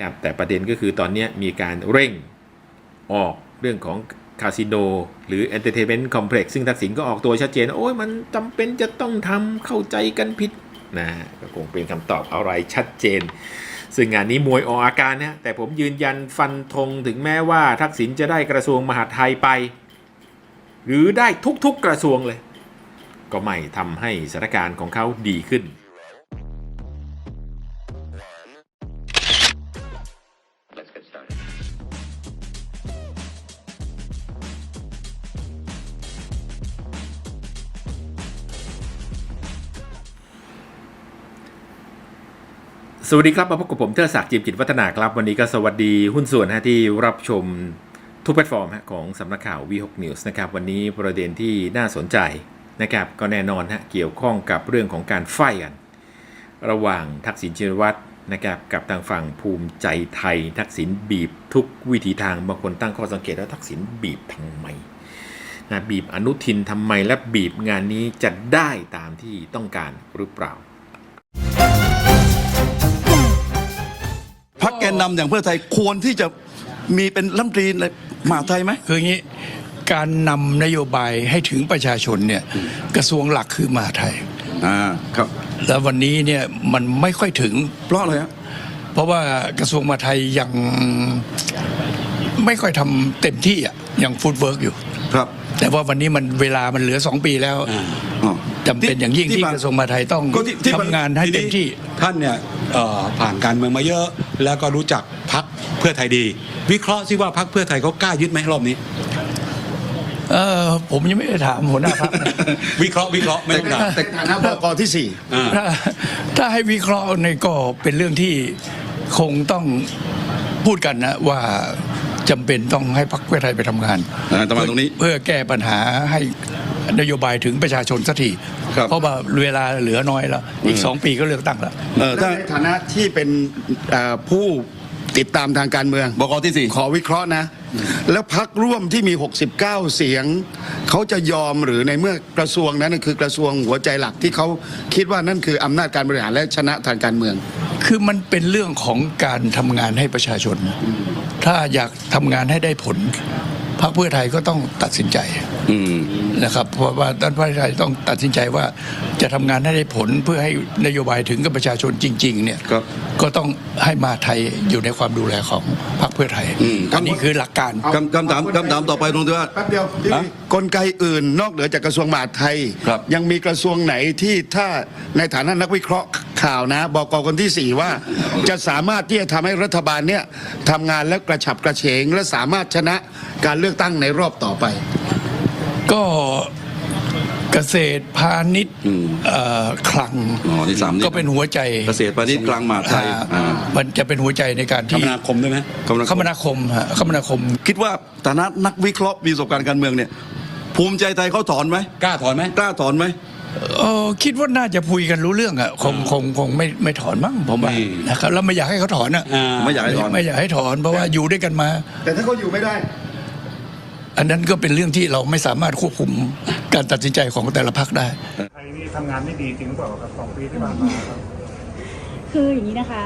ครับแต่ประเด็นก็คือตอนนี้มีการเร่งออกเรื่องของคาสิโนหรือ Entertainment Complex ซึ่งทักษิณก็ออกตัวชัดเจน โอ้ยมันจำเป็นจะต้องทำเข้าใจกันผิดนะก็คงเป็นคำตอบอะไรชัดเจน ซึ่งงานนี้มวยออกอาการนะแต่ผมยืนยันฟันธงถึงแม้ว่าทักษิณจะได้กระทรวงมหาดไทยไป หรือได้ทุกๆกระทรวงเลย ก็ไม่ทำให้สถานการณ์ของเขาดีขึ้น สวัสดีครับมาพบกับผมเทอศักดิ์จิมจิตวัฒนาครับ วันนี้ก็สวัสดีหุ้นส่วนฮะที่รับชมทุกแพลตฟอร์มฮะของสำนักข่าว V6 News นะครับวันนี้ประเด็นที่น่าสนใจนะครับก็แน่นอนฮะเกี่ยวข้องกับเรื่องของการไฟกัน ระหว่างทักษิณชินวัตรนะครับกับทางฝั่งภูมิใจไทย ทักษิณบีบทุกวิถีทางบางคนตั้งข้อสังเกตว่าทักษิณบีบทำไมนะบีบอนุทินทำไมและบีบงานนี้จะได้ตามที่ต้องการหรือเปล่า กแกนนำอย่างเพื่อไทยควรที่จะมีเป็นรัฐมนตรีในมหาดไทยไหมคืออย่างนี้การนำนโยบายให้ถึงประชาชนเนี่ยกระทรวงหลักคือมหาดไทยอ่าครับ แล้ววันนี้เนี่ยมันไม่ค่อยถึงเพราะอะไรฮะเพราะว่ากระทรวงมหาดไทยยังไม่ค่อยทำเต็มที่อะ ยังฟุตเวิร์กอยู่ ครับ แต่ว่าวันนี้มันเวลามันเหลือสองปีแล้วอ๋อ จำเป็นอย่างยิ่งที่ผ่นกระทรวงมหาดไทยต้องก็ที่ที่มันทำงานให้เต็มที่ ท่านเนี่ยเอ่อผ่านการเมืองมาเยอะ แล้วก็รู้จักพักเพื่อไทยดี วิเคราะห์ซิว่าพักเพื่อไทยเขากล้ายึดไหมรอบนี้ เออผมยังไม่ได้ถามหัวหน้าพรรคนะวิเคราะห์วิเคราะห์ไม่ต้องถามแต่ฐานะบกที่สี่ อ่า ถ้าถ้าให้วิเคราะห์ในก็เป็นเรื่องที่คงต้องพูดกันนะว่า จำเป็นต้องให้พรรคเพื่อไทยไปทำงานอ่าทำงานตรงนี้เพื่อแก้ปัญหาให้นโยบายถึงประชาชนสักทีครับเพราะว่าเวลาเหลือน้อยแล้ว อีกสองปีก็เลือกตั้งแล้วเออถ้าในฐานะที่เป็นเอ่อผู้ติดตามทางการเมืองบกที่สี่ขอวิเคราะห์นะ แล้วพักร่วมที่มี 69 เสียง เขาจะยอมหรือในเมื่อกระทรวงนั้นคือกระทรวงหัวใจหลักที่เขาคิดว่านั่นคืออำนาจการบริหารและชนะทางการเมือง คือมันเป็นเรื่องของการทำงานให้ประชาชน ถ้าอยากทำงานให้ได้ผลพรรคเพื่อไทยก็ต้องตัดสินใจอืมนะครับเพราะว่าท่านพระไทยต้องตัดสินใจว่าจะทำงานให้ได้ผลเพื่อให้นโยบายถึงกับประชาชนจริง ๆ เนี่ยครับก็ต้องให้มาไทยอยู่ในความดูแลของพรรคเพื่อไทยอืมอันนี้คือหลักการคำคำถามคำถามต่อไปตรงที่ว่าแป๊บเดียวพี่ฮะกลไกอื่นนอกเหนือจากกระทรวงมหาดไทยครับยังมีกระทรวงไหนที่ถ้าในฐานะนักวิเคราะห์ ข่าวนะบอกกคนที่สี่ว่า จะสามารถที่จะทำให้รัฐบาลเนี่ยทำงานแล้วกระฉับกระเฉง และสามารถชนะการเลือกตั้งในรอบต่อไป ก็เกษตรพาณิชย์อืมเอ่อคลังอ๋อที่สามนี่ก็เป็นหัวใจเกษตรพาณิชย์กลางมหาดไทยอ่าอ่ามันจะเป็นหัวใจในการคที่มนาคมด้วยไหมคมนาคมนาคมฮะคมนาคม คิดว่าฐานะนักวิเคราะห์มีประสบการณ์การเมืองเนี่ยภูมิใจไทยเขาถอนไหมกล้าถอนไหมกล้าถอนไหม เออคิดว่าน่าจะคุยกันรู้เรื่องอะคงคงคงไม่ไม่ถอนมั้งผมว่าอืม นะครับแล้วไม่อยากให้เขาถอนอะอ่า ไม่อยากให้ถอน ไม่อยากให้ถอนเพราะว่าอยู่ด้วยกันมา แต่ถ้าเขาอยู่ไม่ได้ อันนั้นก็เป็นเรื่องที่เราไม่สามารถควบคุมการตัดสินใจของแต่ละพักได้ ไทยนี่ทำงานไม่ดีจริงหรือเปล่าครับสองปีที่ผ่านมาครับ คืออย่างนี้นะคะ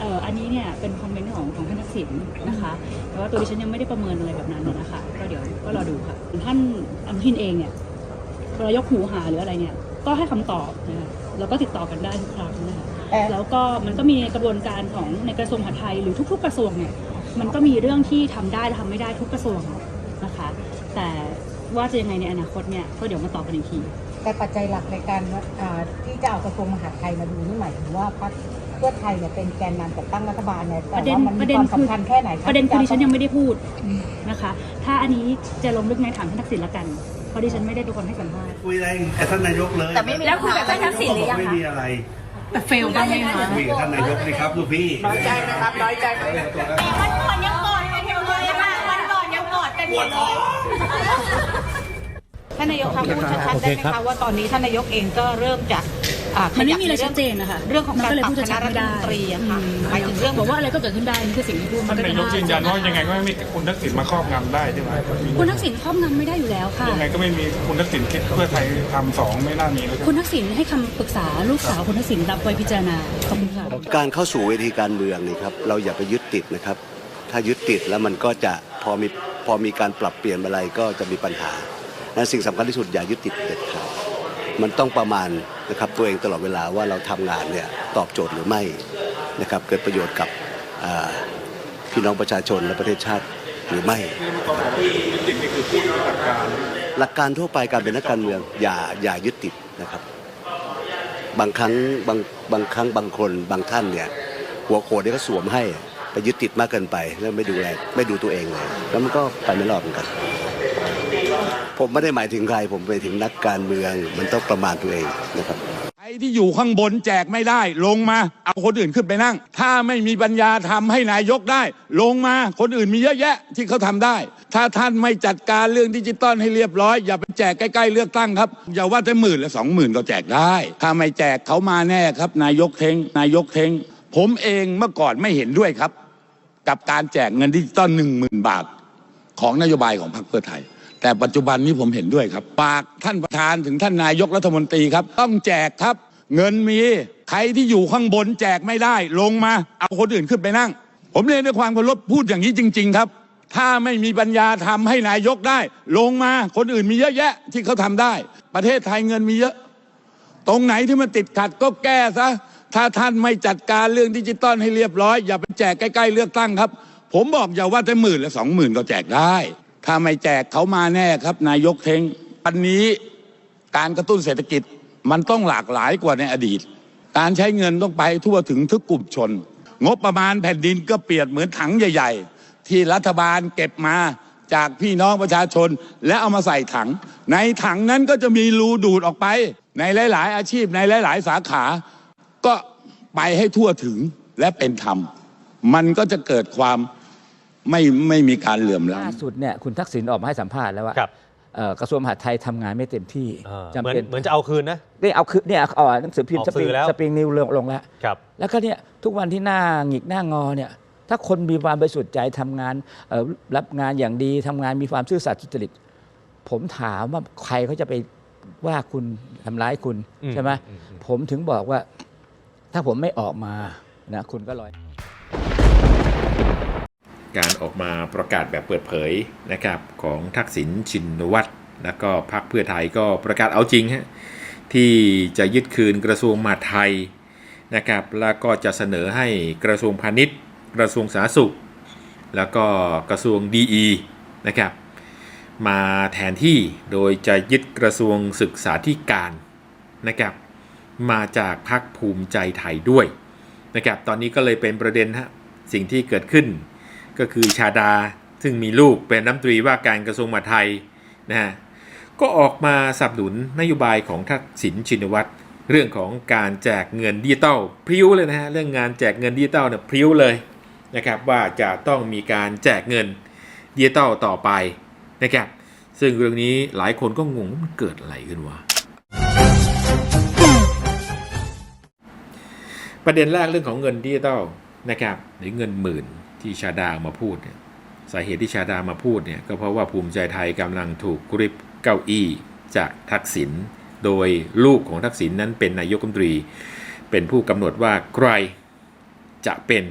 เอ่ออันนี้เนี่ยเป็นคอมเมนต์ของของท่านทักษิณนะคะ แต่ว่าตัวดิฉันยังไม่ได้ประเมินอะไรแบบนั้นนะคะ ก็เดี๋ยวก็รอดูค่ะ ท่านอนุทินเองเนี่ยเวลายกหูหาหรืออะไรเนี่ย ก็ให้คำตอบนะคะแล้วก็ติดต่อกันได้ทุกครั้งนะคะแล้วก็มันก็มีกระบวนการของในกระทรวงมหาดไทยหรือทุก ๆ กระทรวงเนี่ยมันก็มีเรื่องที่ทำได้และทำไม่ได้ทุกกระทรวงนะคะ แต่ว่าจะยังไงในอนาคตเนี่ยก็เดี๋ยวมาตอบกันอีกทีแต่ปัจจัยหลักในการว่าอ่าที่จะเอากระทรวงมหาดไทยมาดูนี่หมายถึงว่าพรรคเพื่อไทยเนี่ยเป็นแกนนำจัดตั้งรัฐบาลเนี่ยปแต่ระเด็นว่ามันปมีระเด็คนวามคือสำคัญแค่ไหนประเด็นคือดิฉันยังไม่ได้พูดอืมนะคะ ถ้าอันนี้จะลงลึกในถามท่านทักษิณละกันเพ ราะดิฉันไม่ได้เป็นคนให้สัมภาษณ์ คุยอะไรกับท่านนายกเลยแต่ไม่มีแล้วคุยกับท่านทักษิณหรือยังไม่คะมีอะไรเฟลบ้างไหมคะคุยกับท่านนายกเลยครับลูกพี่น้อยใจไหมครับน้อยใจไหมวันก่อนยังกอดกันอยู่เลยค่ะวันก่อนยังกอดกันอยู่เลยท่านนายกคะพูดชัดๆได้ไหมคะว่าตอนนี้ท่านนายกเองก็เริ่มจะอ่า มันไม่มีอะไรขยับชัดเจนนะคะเรื่องของมันการก็เลยปรับพูดคชัณะดๆรัไม่ฐได้มนตรีอะค่ะอืมหมายถึงเรื่องบอกว่าอะไรก็เกิดขึ้นได้นี่คือสิ่งที่พูดท่านนายกยืนยันว่ายังไงก็ไม่มีคุณทักษิณมาครอบงำได้ใช่ไหมคุณทักษิณครอบงำไม่ได้อยู่แล้วค่ะยังไงก็ไม่มีคุณทักษิณคิดเพื่อไทยทำสองไม่น่ามีแล้วใช่ไหมคุณทักษิณให้คำปรึกษาลูกสาวคุณทักษิณรับไว้พิจารณาขอบคุณค่ะการเข้าสู่เวทีการเมืองนี่ครับเราอย่าไปยึดติดนะครับ ถ้ายึดติดแล้วมันก็จะพอมีพอมีการปรับเปลี่ยนอะไรก็จะมีปัญหาและสิ่งสำคัญที่สุดอย่ายึดติดเด็ดขาด มันต้องประมาณนะครับตัวเองตลอดเวลาว่าเราทำงานเนี่ยตอบโจทย์หรือไม่นะครับเกิดประโยชน์กับพี่น้องประชาชนและประเทศชาติหรือไม่หลักการทั่วไปการเป็นนักการเมืองอย่าอย่ายึดติดนะครับ บางครั้งบางบางครั้งบางคนบางท่านเนี่ยหัวโขนเนี่ยก็สวมให้ไปยึดติดมากเกินไปแล้วไม่ดูแลไม่ดูตัวเองเลยแล้วมันก็ไปไม่รอดเหมือนกัน ผมไม่ได้หมายถึงใคร ผมไปถึงนักการเมือง มันต้องประมาณตัวเองนะครับใครที่อยู่ข้างบนแจกไม่ได้ ลงมาเอาคนอื่นขึ้นไปนั่ง ถ้าไม่มีปัญญาทำให้นายกได้ ลงมาคนอื่นมีเยอะแยะที่เขาทำได้ ถ้าท่านไม่จัดการเรื่องดิจิตอลให้เรียบร้อย อย่าไปแจกใกล้ๆเลือกตั้งครับอย่าว่าแต่หมื่นและสองหมื่นก็แจกได้ ถ้าไม่แจกเขามาแน่ครับ นายกเทงนายกเทงผมเองเมื่อก่อนไม่เห็นด้วยครับ กับการแจกเงินดิจิตอลหนึ่งหมื่นบาท ของนโยบายของพรรคเพื่อไทย แต่ปัจจุบันนี้ผมเห็นด้วยครับฝากท่านประธานถึงท่านนายกรัฐมนตรีครับ ต้องแจกครับ เงินมี ใครที่อยู่ข้างบนแจกไม่ได้ ลงมาเอาคนอื่นขึ้นไปนั่ง ผมเรียนด้วยความเคารพพูดอย่างนี้จริง ๆ ครับ ถ้าไม่มีปัญญาทำให้นายกได้ ลงมาคนอื่นมีเยอะแยะที่เขาทำได้ ประเทศไทยเงินมีเยอะ ตรงไหนที่มันติดขัดก็แก้ซะถ้าท่านไม่จัดการเรื่องดิจิตอลให้เรียบร้อย อย่าไปแจกใกล้ๆเลือกตั้งครับ ผมบอกอย่าว่าแต่หมื่นและสองหมื่นก็แจกได้ ถ้าไม่แจกเขามาแน่ครับ นายกเทงวันนี้การกระตุ้นเศรษฐกิจมันต้องหลากหลายกว่าในอดีต การใช้เงินต้องไปทั่วถึงทุกกลุ่มชน งบประมาณแผ่นดินก็เปรียบเหมือนถังใหญ่ ๆ ที่รัฐบาลเก็บมาจากพี่น้องประชาชน และเอามาใส่ถัง ในถังนั้นก็จะมีรูดูดออกไป ในหลาย ๆ อาชีพในหลาย ๆ สาขา ก็ไปให้ทั่วถึงและเป็นธรรม มันก็จะเกิดความ ไม่ไม่มีการเหลื่อมล้ำ ล่าสุดเนี่ยคุณทักษิณออกมาให้สัมภาษณ์แล้วว่าครับเอ่อกระทรวงมหาดไทยทำงานไม่เต็มที่เออจำเหมือนเป็นเหมือนจะเอาคืนนะ นี่เอาคือเนี่ยเอาหนังสือพิมพ์ออกสปริสื่งอแล้ว สปริงนิวลงลงแล้ว ครับ แล้วก็เนี่ยทุกวันที่หน้าหงิกหน้างอเนี่ยถ้าคนมีความบริสุทธิ์ใจทำงานเอ่อรับงานอย่างดีทำงานมีความซื่อสัตย์สุจริต ผมถามว่าใครเขาจะไปว่าคุณทำร้ายคุณอืมใช่ไหมอืมอืม ผมถึงบอกว่าถ้าผมไม่ออกมานะคุณก็ลอย การออกมาประกาศแบบเปิดเผยนะครับของทักษิณชินวัตรแล้วก็พรรคเพื่อไทยก็ประกาศเอาจริงฮะที่จะยึดคืนกระทรวงมหาดไทยนะครับแล้วก็จะเสนอให้กระทรวงพาณิชย์ กระทรวงสาธารณสุข แล้วก็กระทรวงดีนะครับมาแทนที่โดยจะยึดกระทรวงศึกษาธิการนะครับมาจากพรรคภูมิใจไทยด้วยนะครับตอนนี้ก็เลยเป็นประเด็นฮะสิ่งที่เกิดขึ้น ก็คือชาดา ซึ่งมีลูกเป็นน้ำตรีว่าการกระทรวงมหาดไทยนะฮะก็ออกมาสนับสนุนนโยบายของทักษิณชินวัตรเรื่องของการแจกเงินดิจิตอลพริ้วเลยนะฮะเรื่องงานแจกเงินดิจิตอลเนี่ยพริ้วเลยนะครับว่าจะต้องมีการแจกเงินดิจิตอลต่อไปนะครับซึ่งเรื่องนี้หลายคนก็งงว่ามันเกิดอะไรขึ้นวะประเด็นแรกเรื่องของเงินดิจิตอลนะครับหรือเงินหมื่น ที่ชาดามาพูดเนี่ยสาเหตุที่ชาดามาพูดเนี่ยก็เพราะว่าภูมิใจไทยกำลังถูกกริบเก้าอี้จากทักษิณโดยลูกของทักษิณนั้นเป็นนายกรัฐมนตรี เป็นผู้กำหนดว่าใครจะเป็น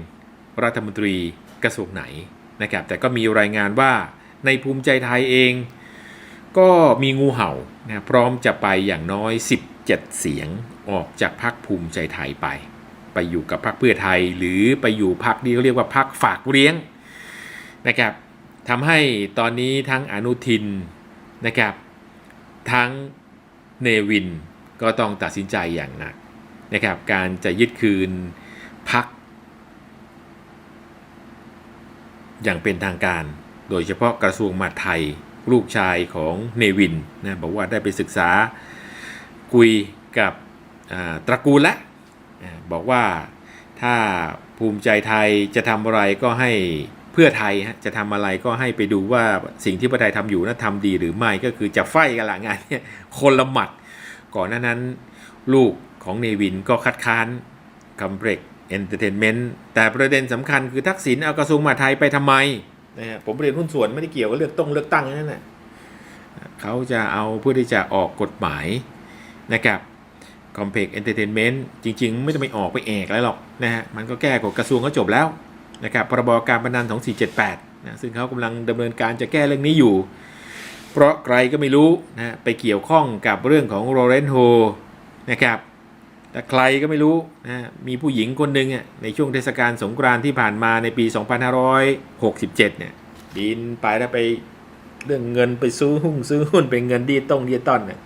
รัฐมนตรีกระทรวงไหนนะครับแต่ก็มีรายงานว่าในภูมิใจไทยเอง ก็มีงูเห่านะพร้อมจะไปอย่างน้อย 17 เสียงออกจากพรรคภูมิใจไทยไป ไปอยู่กับพรรคเพื่อไทย หรือไปอยู่พรรคที่เขาเรียกว่าพรรคฝากเลี้ยงนะครับทำให้ตอนนี้ทั้งอนุทินนะครับทั้งเนวินก็ต้องตัดสินใจอย่างหนักนะครับการจะยึดคืนพรรคอย่างเป็นทางการ โดยเฉพาะกระทรวงมหาดไทยลูกชายของเนวินนะบอกว่าได้ไปศึกษาคุยกับตระกูลและ บอกว่าถ้าภูมิใจไทยจะทำอะไรก็ให้เพื่อไทยฮะจะทำอะไรก็ให้ไปดูว่าสิ่งที่เพื่อไทยทำอยู่นั้นทำดีหรือไม่ก็คือจะไฟกันละงานเนี่ยคนละหมัด ก่อนหน้านั้นลูกของเนวินก็คัดค้านคัมเบรกเอนเตอร์เทนเมนต์แต่ประเด็นสำคัญคือทักษิณเอากระทรวงมหาดไทยไปทำไมนะฮะผมเรียนหุ้นส่วนไม่ได้เกี่ยวกับเลือกต้องเลือกตั้งนั่นแหละเขาจะเอาเพื่อที่จะออกกฎหมายนะครับ คอมเพกเอนเตอร์เทนเมนต์จริง ๆ ไม่ต้องไปออกไปแอกอะไรหรอกนะฮะมันก็แก้กฎกระทรวงก็จบแล้วนะครับพรบการพนัน2478นะซึ่งเขากำลังดำเนินการจะแก้เรื่องนี้อยู่ เพราะใครก็ไม่รู้นะฮะไปเกี่ยวข้องกับเรื่องของโรเรนโฮนะครับแต่ใครก็ไม่รู้นะฮะมีผู้หญิงคนหนึ่งอะในช่วงเทศกาลสงกรานต์ที่ผ่านมาในปี 2567 เนี่ยบินไปแล้วไปเรื่องเงินไปซื้อหุ้นซื้อหุ้นเป็นเงินดีต้องดีต้อนเนี่ย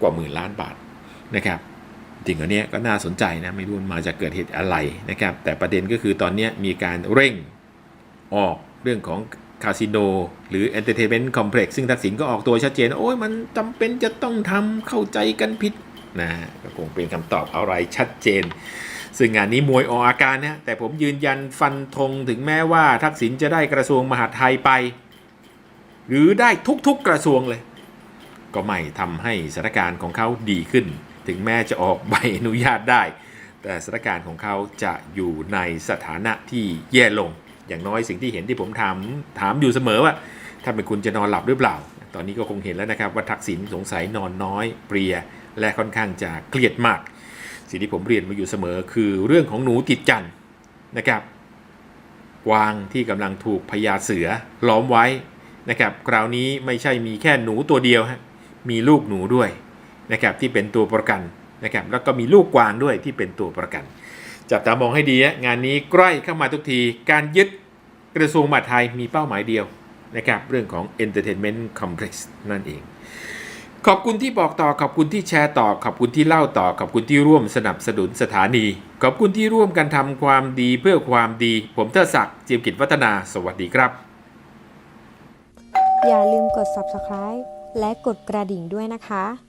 กว่าหมื่นล้านบาท นะครับจริงอันเนี้ก็น่าสนใจนะไม่รู้มันมาจากเกิดเหตุอะไรนะครับ แต่ประเด็นก็คือตอนนี้มีการเร่งออกเรื่องของคาสิโนหรือ Entertainment Complex ซึ่งทักษิณก็ออกตัวชัดเจน โอ้ยมันจำเป็นจะต้องทำเข้าใจกันผิดนะก็คงเป็นคำตอบอะไรชัดเจน ซึ่งงานนี้มวยออกอาการนะแต่ผมยืนยันฟันธงถึงแม้ว่าทักษิณจะได้กระทรวงมหาดไทยไป หรือได้ทุกๆกระทรวงเลย ก็ไม่ทำให้สถานการณ์ของเขาดีขึ้น ถึงแม้จะออกใบอนุญาตได้ แต่สถานการณ์ของเขาจะอยู่ในสถานะที่แย่ลง อย่างน้อยสิ่งที่เห็นที่ผมถามถามอยู่เสมอว่า ถ้าเป็นคุณจะนอนหลับหรือเปล่า ตอนนี้ก็คงเห็นแล้วนะครับว่าทักษิณสงสัยนอนน้อยเปรีย และค่อนข้างจะเครียดมาก สิ่งที่ผมเรียนมาอยู่เสมอ คือเรื่องของหนูติดจันทร์นะครับกวางที่กำลังถูกพญาเสือล้อมไว้นะครับคราวนี้ไม่ใช่มีแค่หนูตัวเดียวฮะมีลูกหนูด้วย นะครับที่เป็นตัวประกันนะครับแล้วก็มีลูกกวางด้วยที่เป็นตัวประกัน จับตามองให้ดีะงานนี้ใกล้เข้ามาทุกที การยึดกระทรวงมหาดไทยมีเป้าหมายเดียวนะครับเรื่องของ Entertainment Complex นั่นเอง ขอบคุณที่บอกต่อขอบคุณที่แชร์ต่อ ขอบคุณที่เล่าต่อ ขอบคุณที่ร่วมสนับสนุนสถานี ขอบคุณที่ร่วมกันทำความดีเพื่อความดี ผมเทศักดิ์เจียมกิจวัฒนา สวัสดีครับ อย่าลืมกด subscribe และกดกระดิ่งด้วยนะคะ